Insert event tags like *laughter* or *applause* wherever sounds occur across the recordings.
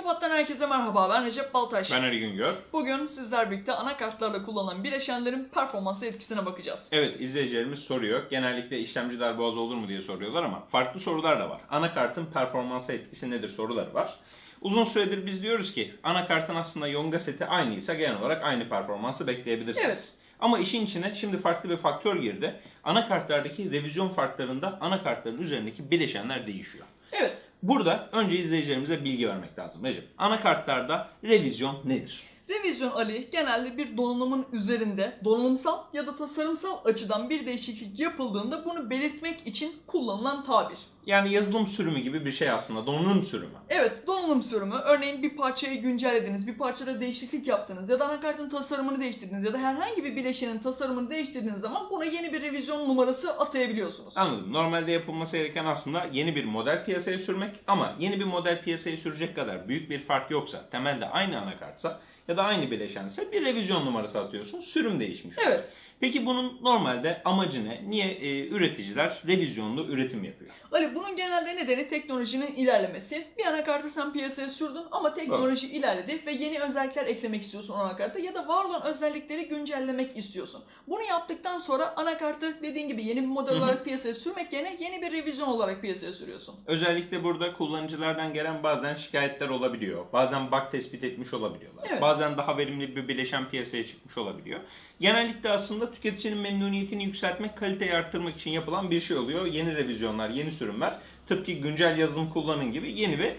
Teknopat'tan herkese merhaba. Ben Recep Baltaş. Ben Ali Güngör. Bugün sizler birlikte anakartlarla kullanılan bileşenlerin performansı etkisine bakacağız. Evet izleyicilerimiz soruyor. Genellikle işlemci darboğazı olur mu diye soruyorlar ama farklı sorular da var. Anakartın performansa etkisi nedir soruları var. Uzun süredir biz diyoruz ki anakartın aslında yonga seti aynıysa genel olarak aynı performansı bekleyebilirsiniz. Evet. Ama işin içine şimdi farklı bir faktör girdi. Anakartlardaki revizyon farklarında anakartların üzerindeki bileşenler değişiyor. Evet. Burada önce izleyicilerimize bilgi vermek lazım Recep. Anakartlarda revizyon nedir? Revizyon Ali genelde bir donanımın üzerinde donanımsal ya da tasarımsal açıdan bir değişiklik yapıldığında bunu belirtmek için kullanılan tabir. Yani yazılım sürümü gibi bir şey aslında. Donanım sürümü. Evet, donanım sürümü. Örneğin bir parçayı güncellediniz, bir parçada değişiklik yaptınız ya da anakartın tasarımını değiştirdiniz ya da herhangi bir bileşenin tasarımını değiştirdiğiniz zaman buna yeni bir revizyon numarası atayabiliyorsunuz. Anladım. Normalde yapılması gereken aslında yeni bir model piyasaya sürmek ama yeni bir model piyasaya sürecek kadar büyük bir fark yoksa, temelde aynı anakartsa ya da aynı bileşense bir revizyon numarası atıyorsun. Sürüm değişmiş. oluyor. Evet. Peki bunun normalde amacı ne? Niye e, üreticiler revizyonlu üretim yapıyor? Ali bunun genelde nedeni teknolojinin ilerlemesi. Bir anakartı sen piyasaya sürdün ama teknoloji ilerledi ve yeni özellikler eklemek istiyorsun anakarta ya da var olan özellikleri güncellemek istiyorsun. Bunu yaptıktan sonra anakartı dediğin gibi yeni bir model Hı hı. olarak piyasaya sürmek yerine yeni bir revizyon olarak piyasaya sürüyorsun. Özellikle burada kullanıcılardan gelen bazen şikayetler olabiliyor. Bazen bug tespit etmiş olabiliyorlar. Evet. Bazen daha verimli bir bileşen piyasaya çıkmış olabiliyor. Genellikle aslında tüketicinin memnuniyetini yükseltmek, kaliteyi arttırmak için yapılan bir şey oluyor. Yeni revizyonlar, yeni sürümler tıpkı güncel yazılım kullanın gibi yeni ve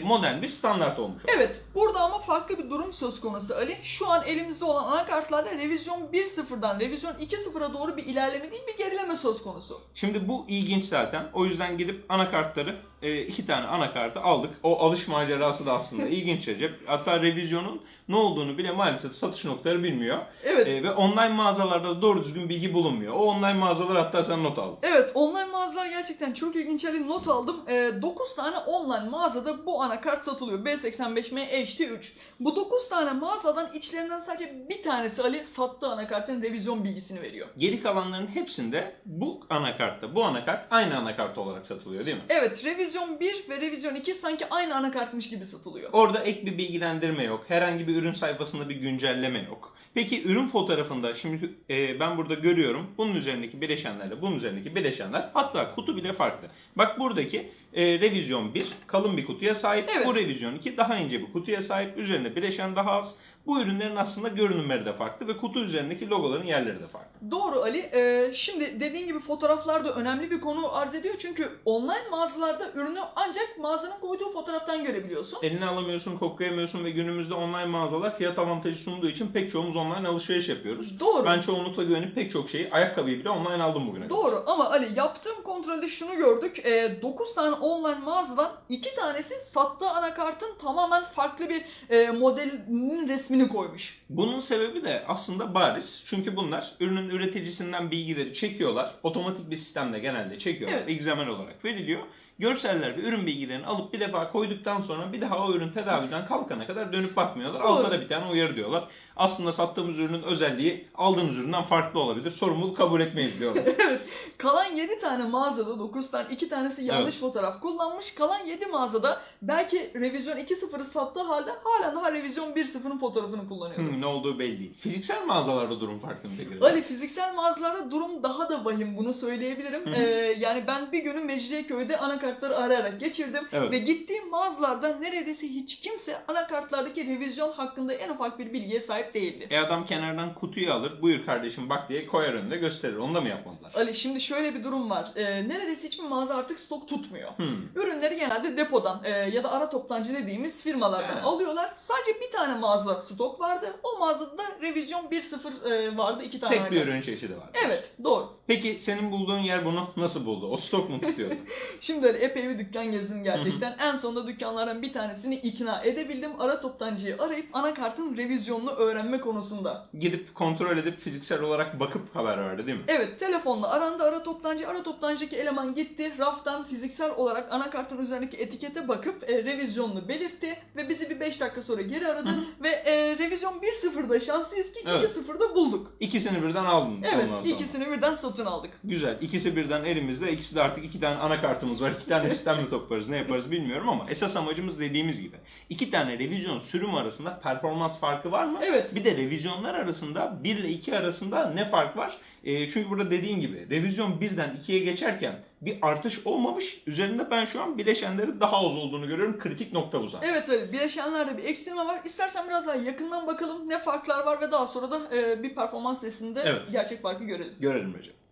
modern bir standart olmuş. oluyor. Evet, burada ama farklı bir durum söz konusu Ali. Şu an elimizde olan anakartlarda revizyon 1.0'dan revizyon 2.0'a doğru bir ilerleme değil bir gerileme söz konusu. Şimdi bu ilginç zaten. O yüzden gidip anakartları, e, iki tane anakartı aldık. O alış macerası da aslında *laughs* ilginç Recep. Hatta revizyonun ne olduğunu bile maalesef satış noktaları bilmiyor. Evet, E, ve online mağazalarda da doğru düzgün bilgi bulunmuyor. O online mağazalar hatta sen not aldın. Evet online mağazalar gerçekten çok ilginç Ali not aldım. Ee, 9 tane online mağazada bu anakart satılıyor. B85M HT3. Bu 9 tane mağazadan içlerinden sadece bir tanesi Ali sattığı anakartın revizyon bilgisini veriyor. Geri kalanların hepsinde bu anakartta, bu anakart aynı anakart olarak satılıyor değil mi? Evet revizyon 1 ve revizyon 2 sanki aynı anakartmış gibi satılıyor. Orada ek bir bilgilendirme yok. Herhangi bir ürün sayfasında bir güncelleme yok. Peki ürün fotoğrafında şimdi e, ben burada görüyorum bunun üzerindeki bileşenlerle bunun üzerindeki bileşenler hatta kutu bile farklı. Bak buradaki e, revizyon 1 kalın bir kutuya sahip. Evet. Bu revizyon 2 daha ince bir kutuya sahip. Üzerinde bileşen daha az. Bu ürünlerin aslında görünümleri de farklı ve kutu üzerindeki logoların yerleri de farklı. Doğru Ali. Ee, şimdi dediğin gibi fotoğraflar da önemli bir konu arz ediyor. Çünkü online mağazalarda ürünü ancak mağazanın koyduğu fotoğraftan görebiliyorsun. Eline alamıyorsun, koklayamıyorsun ve günümüzde online mağazalar fiyat avantajı sunduğu için pek çoğumuz online alışveriş yapıyoruz. Doğru. Ben çoğunlukla güvenip pek çok şeyi, ayakkabıyı bile online aldım bugüne. Doğru ama Ali yaptığım kontrolde şunu gördük. E, 9 tane online mağazadan 2 tanesi sattığı anakartın tamamen farklı bir e, modelinin resmini koymuş. Bunun sebebi de aslında bariz. Çünkü bunlar ürünün üreticisinden bilgileri çekiyorlar. Otomatik bir sistemde genelde çekiyorlar. Evet. XML olarak veriliyor. Görseller ve ürün bilgilerini alıp bir defa koyduktan sonra bir daha o ürün tedaviden kalkana kadar dönüp bakmıyorlar. Altta da bir tane uyarı diyorlar. Aslında sattığımız ürünün özelliği aldığınız üründen farklı olabilir. Sorumluluk kabul etmeyiz diyorlar. *laughs* Kalan 7 tane mağazada 9 tane 2 tanesi yanlış fotoğraf kullanmış. Kalan 7 mağazada belki revizyon 2.0'ı sattığı halde hala daha revizyon 1.0'ın fotoğrafını kullanıyor. Hmm, ne olduğu belli değil. Fiziksel mağazalarda durum farklı mı peki? Ali fiziksel mağazalarda durum daha da vahim bunu söyleyebilirim. Hı hı. Ee, yani ben bir günü Mecidiyeköy'de anakartları arayarak geçirdim Evet. ve gittiğim mağazalarda neredeyse hiç kimse anakartlardaki revizyon hakkında en ufak bir bilgiye sahip değildi. E adam kenardan kutuyu alır, buyur kardeşim bak diye koyar önüne gösterir. Onu da mı yapmadılar? Ali şimdi şöyle bir durum var. Ee, neredeyse hiçbir mağaza artık stok tutmuyor. Hmm. Ürünleri genelde depodan e, ya da ara toptancı dediğimiz firmalardan He. alıyorlar. Sadece bir tane mağaza stok vardı. O mağazada da revizyon 1.0 e, vardı. iki tane. Tek bir ürün çeşidi var. Evet doğru. Peki senin bulduğun yer bunu nasıl buldu? O stok mu tutuyordu? *laughs* Şimdi öyle epey bir dükkan gezdim gerçekten. en sonunda dükkanlardan bir tanesini ikna edebildim. Ara toptancıyı arayıp anakartın revizyonunu öğrenme konusunda. Gidip kontrol edip fiziksel olarak bakıp haber verdi değil mi? Evet telefonla arandı ara toptancı. Ara toptancıdaki eleman gitti. Raftan fiziksel olarak anakartın üzerindeki etikete bakıp e, revizyonunu belirtti. Ve bizi bir 5 dakika sonra geri aradı. Hı hı. ve e, revizyon 1.0'da şanslıyız ki Evet. 2.0'da bulduk. İkisini birden aldın Evet ikisini birden satın aldık. Güzel. İkisi birden elimizde. İkisi de artık iki tane anakartımız var. İki tane sistem mi toplarız ne yaparız bilmiyorum ama esas amacımız dediğimiz gibi iki tane revizyon sürüm arasında performans farkı var mı? Evet. Bir de revizyonlar arasında 1 ile 2 arasında ne fark var? E, çünkü burada dediğin gibi revizyon 1'den 2'ye geçerken bir artış olmamış. Üzerinde ben şu an bileşenleri daha az olduğunu görüyorum. Kritik nokta bu zaten. Evet öyle. Bileşenlerde bir eksilme var. İstersen biraz daha yakından bakalım ne farklar var ve daha sonra da e, bir performans testinde Evet. gerçek farkı görelim. Görelim Recep.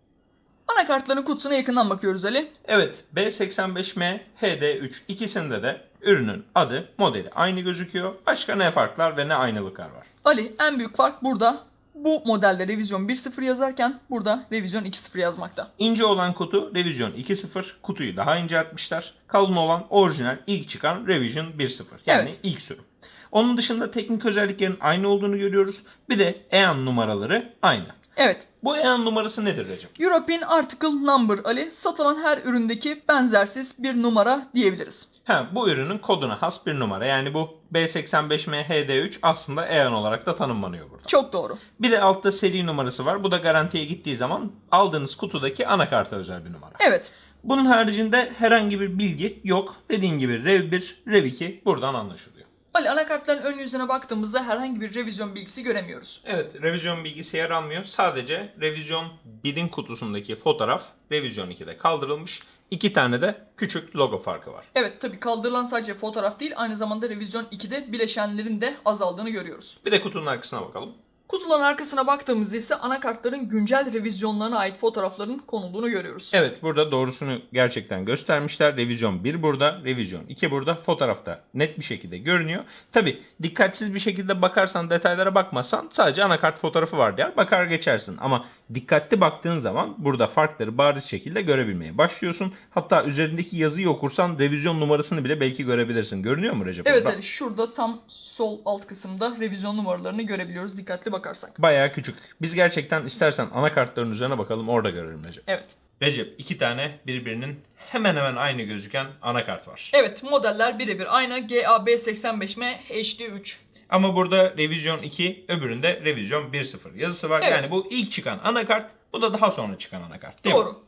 Anakartların kutusuna yakından bakıyoruz Ali. Evet B85M HD3 ikisinde de ürünün adı, modeli aynı gözüküyor. Başka ne farklar ve ne aynılıklar var? Ali en büyük fark burada. Bu modelde revizyon 1.0 yazarken burada revizyon 2.0 yazmakta. İnce olan kutu Revision 2.0. Kutuyu daha inceltmişler. Kalın olan orijinal ilk çıkan Revision 1.0. Yani Evet. ilk sürüm. Onun dışında teknik özelliklerin aynı olduğunu görüyoruz. Bir de EAN numaraları aynı. Evet. Bu EAN numarası nedir Recep? European Article Number Ali satılan her üründeki benzersiz bir numara diyebiliriz. Ha, bu ürünün koduna has bir numara. Yani bu B85M HD3 aslında EAN olarak da tanımlanıyor burada. Çok doğru. Bir de altta seri numarası var. Bu da garantiye gittiği zaman aldığınız kutudaki anakarta özel bir numara. Evet. Bunun haricinde herhangi bir bilgi yok. Dediğin gibi Rev 1, Rev 2 buradan anlaşılıyor. Ali anakartların ön yüzüne baktığımızda herhangi bir revizyon bilgisi göremiyoruz. Evet, revizyon bilgisi yer almıyor. Sadece revizyon 1'in kutusundaki fotoğraf revizyon 2'de kaldırılmış. İki tane de küçük logo farkı var. Evet tabi kaldırılan sadece fotoğraf değil aynı zamanda revizyon 2'de bileşenlerin de azaldığını görüyoruz. Bir de kutunun arkasına bakalım. Kutuların arkasına baktığımızda ise anakartların güncel revizyonlarına ait fotoğrafların konulduğunu görüyoruz. Evet burada doğrusunu gerçekten göstermişler. Revizyon 1 burada, revizyon 2 burada. Fotoğrafta net bir şekilde görünüyor. Tabi dikkatsiz bir şekilde bakarsan detaylara bakmazsan sadece anakart fotoğrafı var der bakar geçersin. Ama dikkatli baktığın zaman burada farkları bariz şekilde görebilmeye başlıyorsun. Hatta üzerindeki yazıyı okursan revizyon numarasını bile belki görebilirsin. Görünüyor mu Recep Evet? Ali şurada tam sol alt kısımda revizyon numaralarını görebiliyoruz dikkatli bakarsak. Bayağı küçük. Biz gerçekten istersen anakartların üzerine bakalım orada görelim Recep. Evet. Recep iki tane birbirinin hemen hemen aynı gözüken anakart var. Evet modeller birebir aynı GAB85M HD3. Ama burada revizyon 2, öbüründe revizyon 1.0 yazısı var. Evet. Yani bu ilk çıkan anakart, bu da daha sonra çıkan anakart. değil mi? Doğru.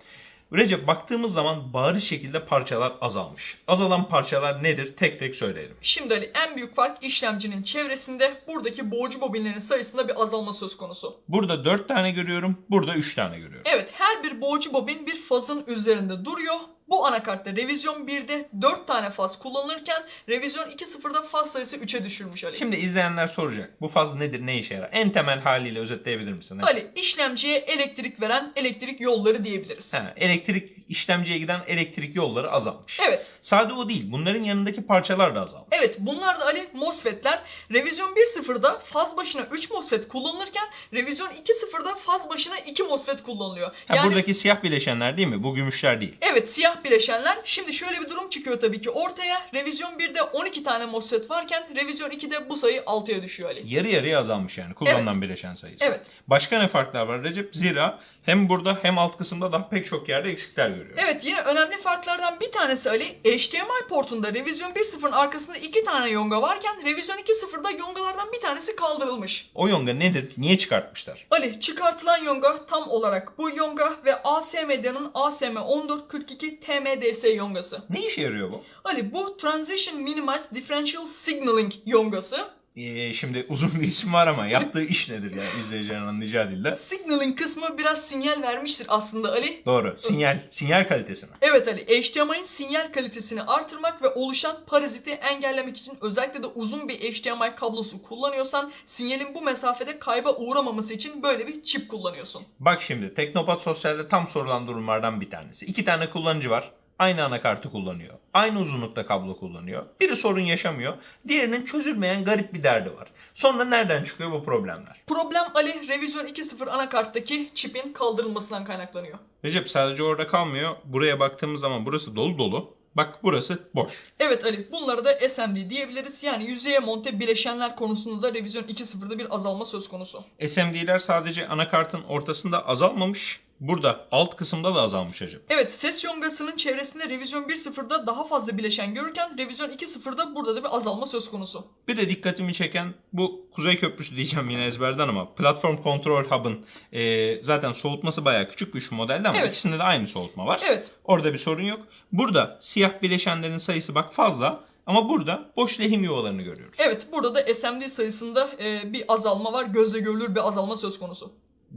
Recep baktığımız zaman bariz şekilde parçalar azalmış. Azalan parçalar nedir? Tek tek söyleyelim. Şimdi Ali en büyük fark işlemcinin çevresinde buradaki boğucu bobinlerin sayısında bir azalma söz konusu. Burada 4 tane görüyorum, burada 3 tane görüyorum. Evet her bir boğucu bobin bir fazın üzerinde duruyor. Bu anakartta revizyon 1'de 4 tane faz kullanılırken revizyon 2.0'da faz sayısı 3'e düşürmüş Ali. Şimdi izleyenler soracak. Bu faz nedir, ne işe yarar? En temel haliyle özetleyebilir misin? Ali işlemciye elektrik veren elektrik yolları diyebiliriz. Ha, elektrik işlemciye giden elektrik yolları azalmış. Evet. Sade o değil. Bunların yanındaki parçalar da azalmış. Evet bunlar da Ali MOSFET'ler. Revizyon 1.0'da faz başına 3 MOSFET kullanılırken revizyon 2.0'da faz başına 2 MOSFET kullanılıyor. Ha, Yani buradaki siyah bileşenler değil mi? Bu gümüşler değil. Evet siyah bileşenler. Şimdi şöyle bir durum çıkıyor tabii ki ortaya. Revizyon 1'de 12 tane MOSFET varken revizyon 2'de bu sayı 6'ya düşüyor Ali. Yarı yarıya azalmış yani kullanılan bileşen sayısı. Evet. Başka ne farklar var Recep? Zira hem burada hem alt kısımda daha pek çok yerde eksikler görüyoruz. Evet yine önemli farklardan bir tanesi Ali HDMI portunda revizyon 1.0'ın arkasında 2 tane yonga varken revizyon 2.0'da yongalardan bir tanesi kaldırılmış. O yonga nedir? Niye çıkartmışlar? Ali çıkartılan yonga tam olarak bu yonga ve ASMD'nin ASM1442 TMDS yongası. Ne işe yarıyor bu? Ali bu Transition Minimized Differential Signaling yongası. Ee, şimdi uzun bir isim var ama yaptığı iş nedir ya izleyicilerin anlayacağı dilde? Signaling kısmı biraz sinyal vermiştir aslında Ali. Doğru. Sinyal, sinyal kalitesi mi? Evet Ali, HDMI'nin sinyal kalitesini artırmak ve oluşan paraziti engellemek için özellikle de uzun bir HDMI kablosu kullanıyorsan sinyalin bu mesafede kayba uğramaması için böyle bir çip kullanıyorsun. Bak şimdi Teknopat Sosyal'de tam sorulan durumlardan bir tanesi. İki tane kullanıcı var. Aynı anakartı kullanıyor. Aynı uzunlukta kablo kullanıyor. Biri sorun yaşamıyor. Diğerinin çözülmeyen garip bir derdi var. Sonra nereden çıkıyor bu problemler? Problem Ali, Revizyon 2.0 anakarttaki çipin kaldırılmasından kaynaklanıyor. Recep sadece orada kalmıyor. Buraya baktığımız zaman burası dolu dolu. Bak burası boş. Evet Ali, bunları da SMD diyebiliriz. Yani yüzeye monte bileşenler konusunda da Revizyon 2.0'da bir azalma söz konusu. SMD'ler sadece anakartın ortasında azalmamış. Burada alt kısımda da azalmış hacım. Evet ses yongasının çevresinde revizyon 1.0'da daha fazla bileşen görürken revizyon 2.0'da burada da bir azalma söz konusu. Bir de dikkatimi çeken bu Kuzey Köprüsü diyeceğim yine ezberden ama Platform Control Hub'ın e, zaten soğutması bayağı küçük bir şu modelde ama Evet. ikisinde de aynı soğutma var. Evet Orada bir sorun yok. Burada siyah bileşenlerin sayısı bak fazla ama burada boş lehim yuvalarını görüyoruz. Evet burada da SMD sayısında e, bir azalma var. Gözle görülür bir azalma söz konusu.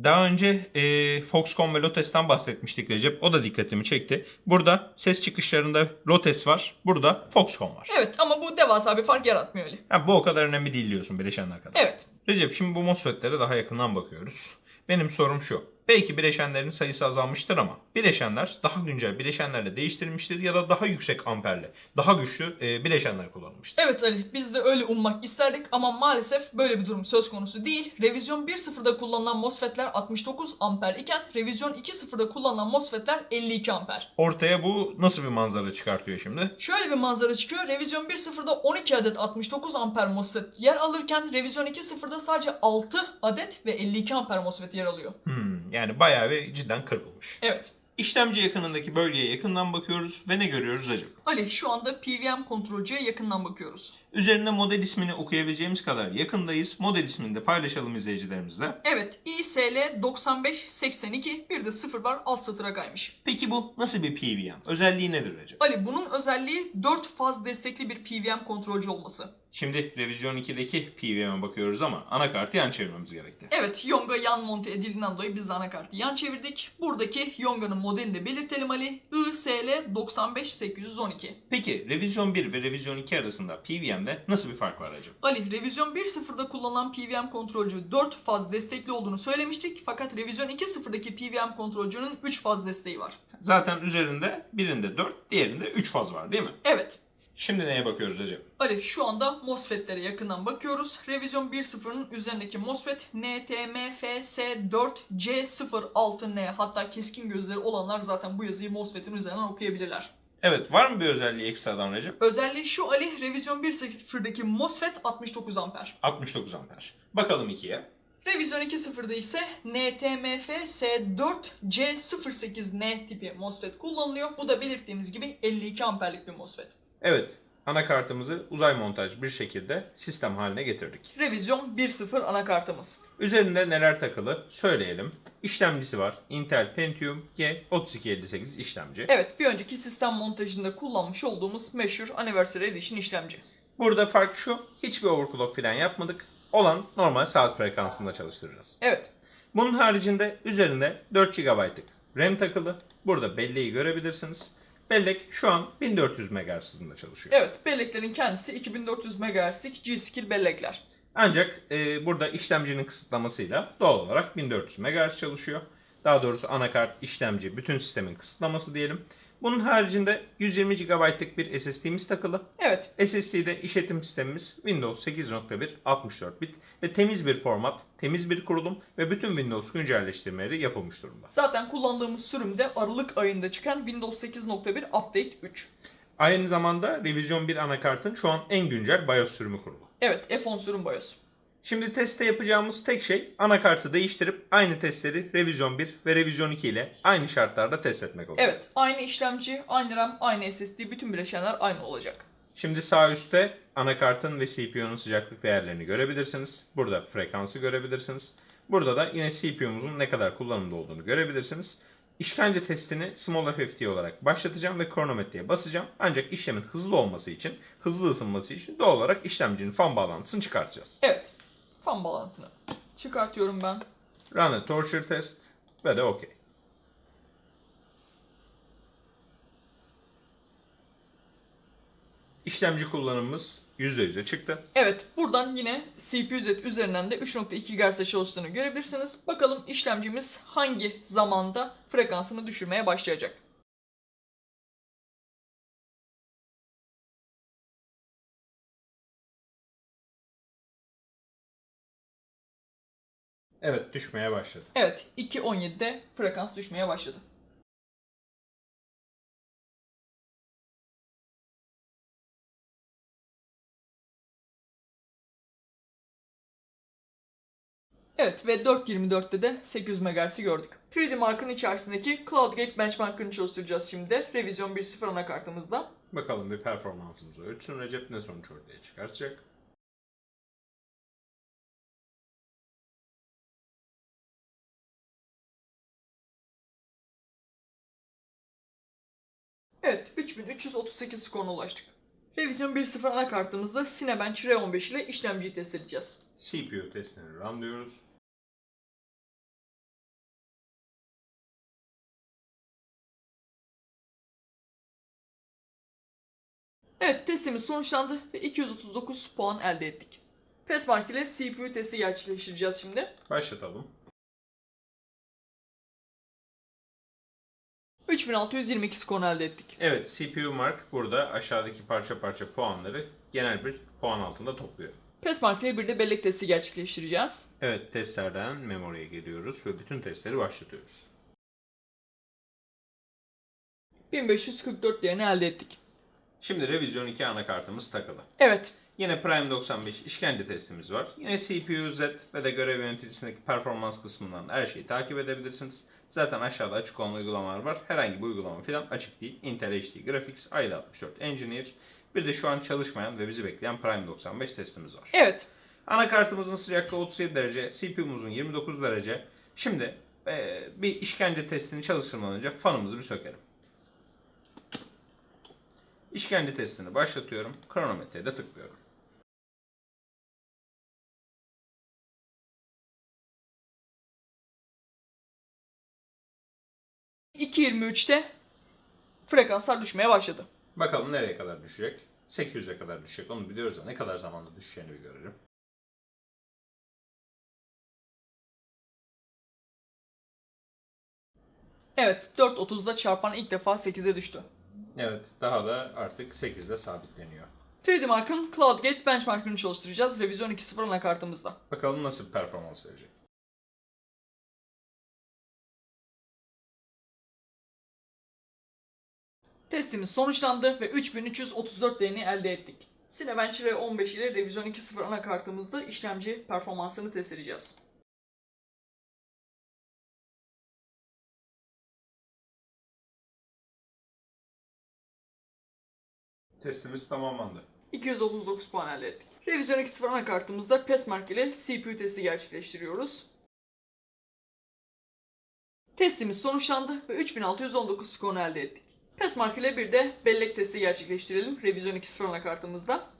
Daha önce e, Foxconn ve Lotes'ten bahsetmiştik Recep. O da dikkatimi çekti. Burada ses çıkışlarında Lotes var. Burada Foxconn var. Evet ama bu devasa bir fark yaratmıyor öyle. Ha, bu o kadar önemli değil diyorsun bileşenler kadar. Evet. Recep şimdi bu MOSFET'lere daha yakından bakıyoruz. Benim sorum şu. Belki bileşenlerin sayısı azalmıştır ama bileşenler daha güncel bileşenlerle değiştirilmiştir ya da daha yüksek amperli, daha güçlü e, bileşenler kullanılmıştır. Evet Ali biz de öyle ummak isterdik ama maalesef böyle bir durum söz konusu değil. Revizyon 1.0'da kullanılan MOSFET'ler 69 amper iken revizyon 2.0'da kullanılan MOSFET'ler 52 amper. Ortaya bu nasıl bir manzara çıkartıyor şimdi? Şöyle bir manzara çıkıyor. Revizyon 1.0'da 12 adet 69 amper MOSFET yer alırken revizyon 2.0'da sadece 6 adet ve 52 amper MOSFET yer alıyor. Hmm, yani bayağı bir cidden kırpılmış. Evet. İşlemci yakınındaki bölgeye yakından bakıyoruz ve ne görüyoruz Recep? Ali şu anda PVM kontrolcüye yakından bakıyoruz. Üzerinde model ismini okuyabileceğimiz kadar yakındayız. Model ismini de paylaşalım izleyicilerimizle. Evet ISL 9582 bir de 0 var alt satıra kaymış. Peki bu nasıl bir PWM? Özelliği nedir Recep? Ali bunun özelliği 4 faz destekli bir PVM kontrolcü olması. Şimdi revizyon 2'deki PWM'e bakıyoruz ama anakartı yan çevirmemiz gerekti. Evet Yonga yan monte edildiğinden dolayı biz de anakartı yan çevirdik. Buradaki Yonga'nın modelini de belirtelim Ali. ISL 95812. Peki revizyon 1 ve revizyon 2 arasında PWM'de nasıl bir fark var acaba? Ali revizyon 1.0'da kullanılan PVM kontrolcü 4 faz destekli olduğunu söylemiştik. Fakat revizyon 2.0'daki PVM kontrolcünün 3 faz desteği var. Zaten üzerinde birinde 4, diğerinde 3 faz var değil mi? Evet. Şimdi neye bakıyoruz Recep? Ali şu anda MOSFET'lere yakından bakıyoruz. Revizyon 1.0'ın üzerindeki MOSFET NTMFS4C06N hatta keskin gözleri olanlar zaten bu yazıyı MOSFET'in üzerinden okuyabilirler. Evet var mı bir özelliği ekstradan Recep? Özelliği şu Ali revizyon 1.0'daki MOSFET 69 amper. 69 amper. Bakalım 2'ye. Revizyon 2.0'da ise NTMFS4C08N tipi MOSFET kullanılıyor. Bu da belirttiğimiz gibi 52 amperlik bir MOSFET. Evet. Anakartımızı uzay montaj bir şekilde sistem haline getirdik. Revizyon 1.0 anakartımız. Üzerinde neler takılı söyleyelim. İşlemcisi var. Intel Pentium G3258 işlemci. Evet bir önceki sistem montajında kullanmış olduğumuz meşhur Anniversary Edition işlemci. Burada fark şu. Hiçbir overclock falan yapmadık. Olan normal saat frekansında çalıştıracağız. Evet Bunun haricinde üzerinde 4 GB'lık RAM takılı. Burada belleği görebilirsiniz. Bellek şu an 1400 MHz hızında çalışıyor. evet belleklerin kendisi 2400 MHz'lik G-Skill bellekler. Ancak e, burada işlemcinin kısıtlamasıyla doğal olarak 1400 MHz çalışıyor. Daha doğrusu anakart, işlemci, bütün sistemin kısıtlaması diyelim. Bunun haricinde 120 GB'lık bir SSD'miz takılı. Evet SSD'de işletim sistemimiz Windows 8.1 64 bit ve temiz bir format, temiz bir kurulum ve bütün Windows güncelleştirmeleri yapılmış durumda. zaten kullandığımız sürümde Aralık ayında çıkan Windows 8.1 Update 3. Aynı zamanda Revision 1 anakartın şu an en güncel BIOS sürümü kurulu. Evet F10 sürüm BIOS. Şimdi testte yapacağımız tek şey anakartı değiştirip aynı testleri Revision 1 ve Revision 2 ile aynı şartlarda test etmek olacak. Evet aynı işlemci, aynı RAM, aynı SSD bütün bileşenler aynı olacak. Şimdi sağ üstte anakartın ve CPU'nun sıcaklık değerlerini görebilirsiniz. Burada frekansı görebilirsiniz. Burada da yine CPU'muzun ne kadar kullanımda olduğunu görebilirsiniz. İşkence testini Small FFT olarak başlatacağım ve kronometreye basacağım. Ancak işlemin hızlı olması için, hızlı ısınması için doğal olarak işlemcinin fan bağlantısını çıkartacağız. Evet fan bağlantısını çıkartıyorum ben. Run a torture test ve de OK. İşlemci kullanımımız %100'e çıktı. Evet buradan yine CPU Z üzerinden de 3.2 GHz'de çalıştığını görebilirsiniz. Bakalım işlemcimiz hangi zamanda frekansını düşürmeye başlayacak. Evet düşmeye başladı. Evet 2.17'de frekans düşmeye başladı. Evet ve 4.24'te de 800 MHz'i gördük. 3D Mark'ın içerisindeki CloudGate benchmark'ını çalıştıracağız şimdi. Revizyon 1.0 anakartımızda. Bakalım bir performansımızı ölçsün Recep ne sonuç ortaya çıkartacak. Evet 3338 skoruna ulaştık. Revizyon 1.0 anakartımızda Cinebench R15 ile işlemciyi test edeceğiz. CPU testini run diyoruz. Evet testimiz sonuçlandı ve 239 puan elde ettik. Passmark ile CPU testi gerçekleştireceğiz şimdi. Başlatalım. 3622 skor elde ettik. Evet CPU Mark burada aşağıdaki parça parça puanları genel bir puan altında topluyor. Passmark ile bir de bellek testi gerçekleştireceğiz. Evet testlerden memoriye geliyoruz ve bütün testleri başlatıyoruz. 1544 değerini elde ettik. Şimdi revizyon 2 anakartımız takılı. Evet, Yine Prime 95 işkence testimiz var. Yine CPU Z ve de görev yöneticisindeki performans kısmından her şeyi takip edebilirsiniz. Zaten aşağıda açık olan uygulamalar var. Herhangi bir uygulama falan açık değil. Intel HD Graphics, i64 Engineer. Bir de şu an çalışmayan ve bizi bekleyen Prime 95 testimiz var. evet. Anakartımızın sıcaklığı 37 derece, CPU'muzun 29 derece. Şimdi eee, bir işkence testini çalıştırmadan önce fanımızı bir sökelim. İşkence testini başlatıyorum. Kronometreye de tıklıyorum. ...2.23'te frekanslar düşmeye başladı. Bakalım nereye kadar düşecek? 800'e kadar düşecek. Onu biliyoruz da ne kadar zamanda düşeceğini bir görelim. Evet, 4.30'da çarpan ilk defa 8'e düştü. Evet, daha da artık 8'de sabitleniyor. 3D Mark'ın CloudGate benchmark'ını çalıştıracağız revizyon 2.0 anakartımızda. Bakalım nasıl bir performans verecek. Testimiz sonuçlandı ve 3334 değerini elde ettik. Cinebench R15 ile revizyon 2.0 anakartımızda işlemci performansını test edeceğiz. Testimiz tamamlandı. 239 puan elde ettik. Revizyon 2.0 anakartımızda Passmark ile CPU testi gerçekleştiriyoruz. Testimiz sonuçlandı ve 3619 skorunu elde ettik. Passmark ile bir de bellek testi gerçekleştirelim Revizyon 2.0 anakartımızda.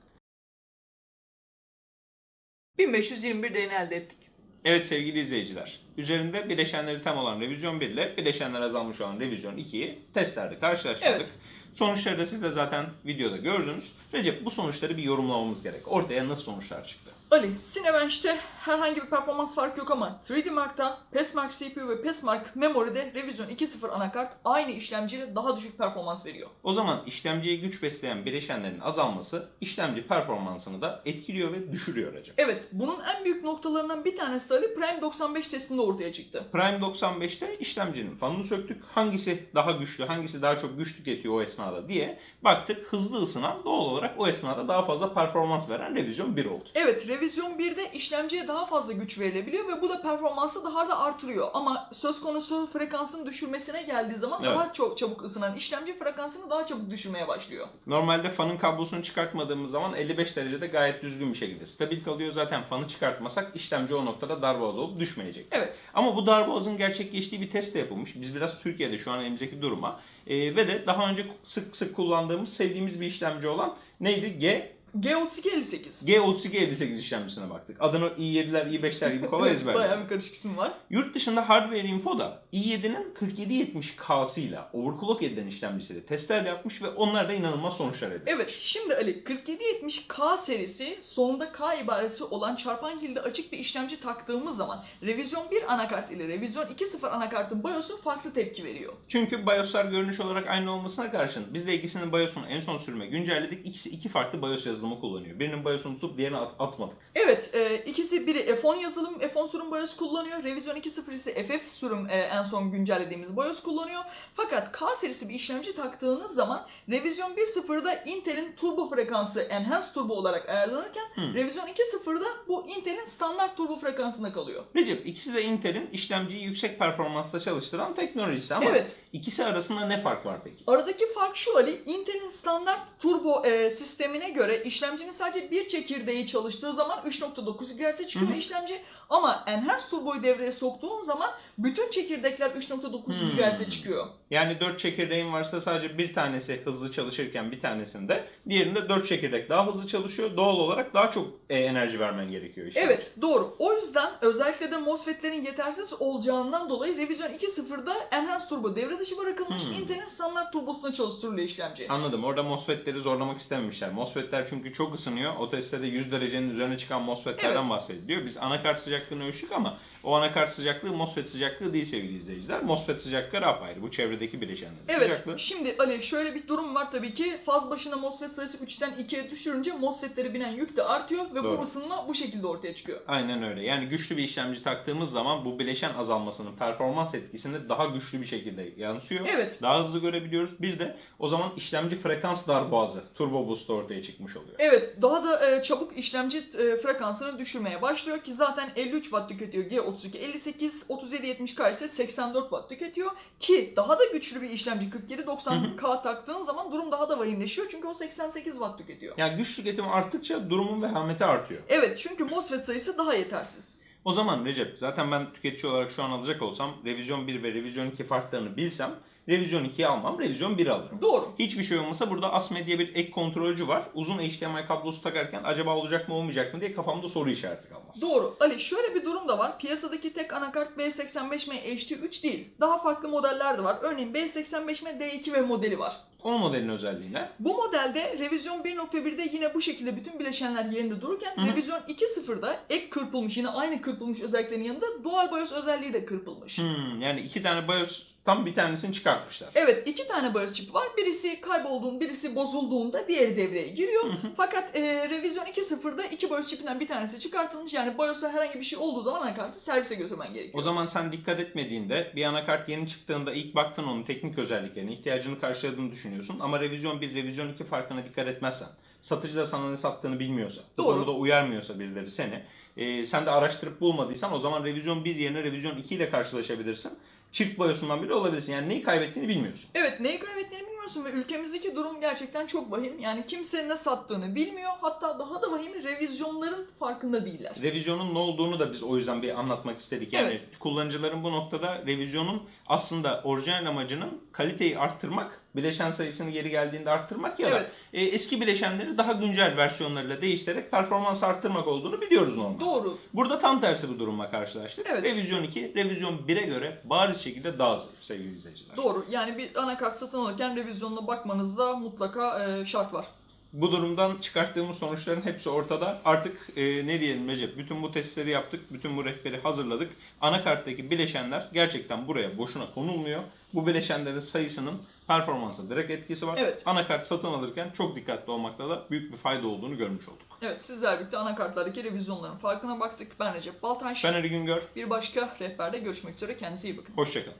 1521 değerini elde ettik. Evet sevgili izleyiciler, üzerinde bileşenleri tam olan revizyon 1 ile bileşenler azalmış olan revizyon 2'yi testlerde karşılaştırdık. Evet. Sonuçları da siz de zaten videoda gördünüz. Recep bu sonuçları bir yorumlamamız gerek. Ortaya nasıl sonuçlar çıktı? Ali, Cinebench'te herhangi bir performans farkı yok ama 3D Mark'ta Passmark CPU ve Passmark Memory'de Revision 2.0 anakart aynı işlemciyle daha düşük performans veriyor. O zaman işlemciye güç besleyen bileşenlerin azalması işlemci performansını da etkiliyor ve düşürüyor Recep. Evet, bunun en büyük noktalarından bir tanesi de Ali Prime 95 testinde ortaya çıktı. Prime 95'te işlemcinin fanını söktük. Hangisi daha güçlü, hangisi daha çok güç tüketiyor o esnada diye baktık. Hızlı ısınan doğal olarak o esnada daha fazla performans veren revizyon 1 oldu. Evet, Revision 1'de işlemciye daha fazla güç verilebiliyor ve bu da performansı daha da artırıyor. Ama söz konusu frekansın düşürmesine geldiği zaman Evet. daha çok çabuk ısınan işlemci frekansını daha çabuk düşürmeye başlıyor. Normalde fanın kablosunu çıkartmadığımız zaman 55 derecede gayet düzgün bir şekilde stabil kalıyor. Zaten fanı çıkartmasak işlemci o noktada darboğaz olup düşmeyecek. Evet, Ama bu darboğazın gerçekleştiği bir test de yapılmış. Biz biraz Türkiye'de şu an elimizdeki duruma e, ve de daha önce sık sık kullandığımız, sevdiğimiz bir işlemci olan neydi? G G3258. G3258 işlemcisine baktık. Adını i7'ler, i5'ler gibi kolay ezberledik. Bayağı bir karışık ismi var. Yurt dışında Hardware Info'da i7'nin 4770K'sıyla overclock edilen işlemcisiyle testler yapmış ve onlar da inanılmaz sonuçlar elde. Evet, şimdi Ali 4770K serisi sonunda K ibaresi olan çarpan kilidi açık bir işlemci taktığımız zaman Revizyon 1 anakart ile Revizyon 2.0 anakartın BIOS'u farklı tepki veriyor. Çünkü BIOS'lar görünüş olarak aynı olmasına karşın biz de ikisinin BIOS'unu en son sürüme güncelledik. İkisi iki farklı BIOS yazılımı yazılımı kullanıyor. Birinin BIOS'unu tutup diğerini at- atmadık. Evet, e, ikisi biri F10 yazılım, F10 sürüm BIOS kullanıyor. Revizyon 2.0 ise FF sürüm e, en son güncellediğimiz BIOS kullanıyor. Fakat K serisi bir işlemci taktığınız zaman Revizyon 1.0'da Intel'in turbo frekansı Enhanced Turbo olarak ayarlanırken Hmm. Revizyon 2.0'da bu Intel'in standart turbo frekansında kalıyor. Recep ikisi de Intel'in işlemciyi yüksek performansta çalıştıran teknolojisi ama Evet. ikisi arasında ne fark var peki? Aradaki fark şu Ali, Intel'in standart turbo e, sistemine göre işlemcinin sadece bir çekirdeği çalıştığı zaman 3.9 GHz'e çıkıyor Hı hı. işlemci. Ama Enhanced Turbo'yu devreye soktuğun zaman bütün çekirdekler 3.9 Hmm. GHz'e çıkıyor. Yani 4 çekirdeğin varsa sadece bir tanesi hızlı çalışırken bir tanesinde diğerinde 4 çekirdek daha hızlı çalışıyor. Doğal olarak daha çok e, enerji vermen gerekiyor işte. Evet doğru. O yüzden özellikle de MOSFET'lerin yetersiz olacağından dolayı Revizyon 2.0'da Enhanced Turbo devre dışı bırakılmış. Hmm. Intel'in standart turbosuna çalıştırılıyor işlemci. Anladım. Orada MOSFET'leri zorlamak istememişler. MOSFET'ler çünkü çok ısınıyor. O testte de 100 derecenin üzerine çıkan MOSFET'lerden Evet. bahsediliyor. Biz anakart sıcaklığını ölçtük ama o anakart sıcaklığı MOSFET sıcaklığı değil sevgili izleyiciler. MOSFET sıcaklığı apayrı. Bu çevredeki bileşenlerin Evet. sıcaklığı. Şimdi Ali şöyle bir durum var tabii ki. Faz başına MOSFET sayısı 3'ten 2'ye düşürünce MOSFET'lere binen yük de artıyor ve Doğru. bu ısınma bu şekilde ortaya çıkıyor. Aynen öyle. Yani güçlü bir işlemci taktığımız zaman bu bileşen azalmasının performans etkisini daha güçlü bir şekilde yansıyor. Evet. Daha hızlı görebiliyoruz. Bir de o zaman işlemci frekans darboğazı, turbo boost ortaya çıkmış oluyor. Evet, daha da e, çabuk işlemci e, frekansını düşürmeye başlıyor ki zaten 53 watt tüketiyor G32 58, 3770K ise 84 watt tüketiyor ki daha da güçlü bir işlemci 4790K taktığın zaman durum daha da vahimleşiyor çünkü o 88 watt tüketiyor. Yani güç tüketimi arttıkça durumun vehameti artıyor. Evet, çünkü MOSFET sayısı daha yetersiz. O zaman Recep zaten ben tüketici olarak şu an alacak olsam revizyon 1 ve revizyon 2 farklarını bilsem revizyon 2'yi almam, revizyon 1'i alırım. Doğru. Hiçbir şey olmasa burada ASME diye bir ek kontrolcü var. Uzun HDMI kablosu takarken acaba olacak mı olmayacak mı diye kafamda soru işareti kalmaz. Doğru. Ali şöyle bir durum da var. Piyasadaki tek anakart B85M HT3 değil. Daha farklı modeller de var. Örneğin B85M D2 ve modeli var. O modelin özelliği ne? Bu modelde revizyon 1.1'de yine bu şekilde bütün bileşenler yerinde dururken Hı hı. revizyon 2.0'da ek kırpılmış yine aynı kırpılmış özelliklerin yanında dual BIOS özelliği de kırpılmış. Hmm, yani iki tane BIOS tam bir tanesini çıkartmışlar. Evet iki tane BIOS çipi var. Birisi kaybolduğunda birisi bozulduğunda diğeri devreye giriyor. Hı hı. Fakat e, revizyon 2.0'da iki BIOS çipinden bir tanesi çıkartılmış. Yani BIOS'a herhangi bir şey olduğu zaman anakartı servise götürmen gerekiyor. O zaman sen dikkat etmediğinde bir anakart yeni çıktığında ilk baktın onun teknik özelliklerine, ihtiyacını karşıladığını düşünüyorsun. Ama revizyon 1, revizyon 2 farkına dikkat etmezsen, satıcı da sana ne sattığını bilmiyorsa, Doğru. konuda uyarmıyorsa birileri seni, e, sen de araştırıp bulmadıysan o zaman revizyon 1 yerine revizyon 2 ile karşılaşabilirsin. Çift BIOS'undan biri olabilirsin. Yani neyi kaybettiğini bilmiyorsun. Evet neyi kaybettiğini bilmiyorsun ve ülkemizdeki durum gerçekten çok vahim. Yani kimse ne sattığını bilmiyor. Hatta daha da vahimi revizyonların farkında değiller. Revizyonun ne olduğunu da biz o yüzden bir anlatmak istedik. Yani Evet. kullanıcıların bu noktada revizyonun aslında orijinal amacının kaliteyi arttırmak, bileşen sayısını geri geldiğinde arttırmak ya da Evet. e, eski bileşenleri daha güncel versiyonlarıyla değiştirerek performans arttırmak olduğunu biliyoruz normalde. Doğru. Burada tam tersi bir durumla karşılaştık. Evet. Revizyon 2, revizyon 1'e göre bariz şekilde daha zayıf sevgili izleyiciler. Doğru. Yani bir anakart satın alırken revizyonuna bakmanızda mutlaka e, şart var. Bu durumdan çıkarttığımız sonuçların hepsi ortada. Artık e, ne diyelim Recep, bütün bu testleri yaptık, bütün bu rehberi hazırladık. Anakarttaki bileşenler gerçekten buraya boşuna konulmuyor. Bu bileşenlerin sayısının performansa direkt etkisi var. Evet. Anakart satın alırken çok dikkatli olmakta da büyük bir fayda olduğunu görmüş olduk. Evet sizler birlikte anakartlardaki revizyonların farkına baktık. Ben Recep Baltaş. Ben Ali Güngör, Bir başka rehberde görüşmek üzere. Kendinize iyi bakın. hoşçakalın.